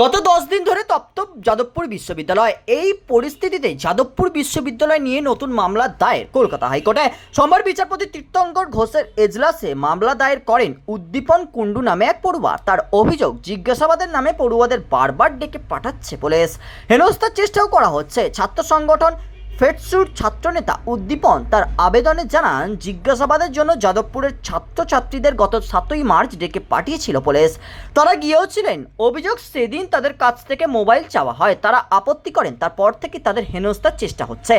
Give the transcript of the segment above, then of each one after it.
গত দশ দিন ধরে তপ্ত যাদবপুর বিশ্ববিদ্যালয়। এই পরিস্থিতিতে যাদবপুর বিশ্ববিদ্যালয় নিয়ে নতুন মামলা দায়ের। কলকাতা হাইকোর্টে সোমবার বিচারপতি তীর্থঙ্কর ঘোষের এজলাসে মামলা দায়ের করেন উদ্দীপন কুণ্ডু নামে এক পড়ুয়া। তার অভিযোগ, জিজ্ঞাসাবাদের নামে পড়ুয়াদের বারবার ডেকে পাঠাচ্ছে পুলিশ। হেনস্থার চেষ্টাও করা হচ্ছে। ছাত্র সংগঠন ফেডসুর ছাত্রনেতা উদ্দীপন তার আবেদনে জানান, জিজ্ঞাসাবাদের জন্য যাদবপুরের ছাত্রছাত্রীদের গত সাতই মার্চ ডেকে পাঠিয়েছিল পুলিশ। তারা গিয়েও ছিলেন। অভিযোগ, সেদিন তাদের কাছ থেকে মোবাইল চাওয়া হয়। তারা আপত্তি করেন। তারপর থেকে তাদের হেনস্থার চেষ্টা হচ্ছে।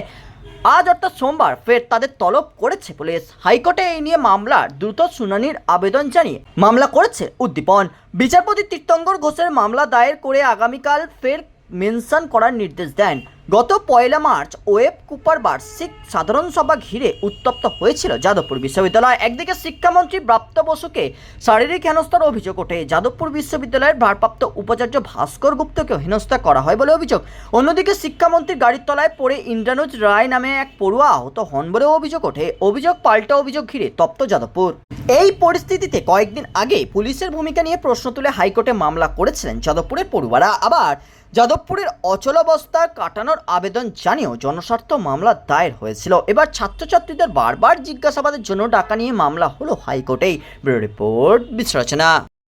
আজ অর্থাৎ সোমবার ফের তাদের তলব করেছে পুলিশ। হাইকোর্টে এই নিয়ে মামলার দ্রুত শুনানির আবেদন জানিয়ে মামলা করেছে উদ্দীপন। বিচারপতি তীর্থঙ্কর ঘোষের মামলা দায়ের করে আগামীকাল ফের মেনশন করার নির্দেশ দেন। গত পয়লা মার্চ ওয়েব কুপার বার্ষিক সাধারণ সভা ঘিরে উত্তপ্ত হয়েছিল যাদবপুর বিশ্ববিদ্যালয়। একদিকে শিক্ষামন্ত্রী প্রাপ্ত বসুকে শারীরিক হেনস্থার অভিযোগ ওঠে, যাদবপুর বিশ্ববিদ্যালয়ের ভারপ্রাপ্ত উপাচার্য ভাস্কর গুপ্তকে হেনস্থা করা হয় বলে অভিযোগ। অন্যদিকে শিক্ষামন্ত্রীর গাড়ির তলায় পড়ে ইন্দ্রানুজ রায় নামে এক পড়ুয়া আহত হন বলেও অভিযোগ ওঠে। অভিযোগ পাল্টা অভিযোগ ঘিরে তপ্ত যাদবপুর। এই পরিস্থিতিতে কয়েকদিন আগে পুলিশের ভূমিকা নিয়ে প্রশ্ন তুলে হাইকোর্টে মামলা করেছিলেন যাদবপুরের পড়ুয়ারা। আবার যাদবপুরের অচলাবস্থা কাটানোর আবেদন জানিয়েও জনস্বার্থ মামলা দায়ের হয়েছিল। এবার ছাত্রছাত্রীদের বারবার জিজ্ঞাসাবাদের জন্য ডাকা নিয়ে মামলা হলো হাইকোর্টেই। রিপোর্ট, বিশ্লেষণা।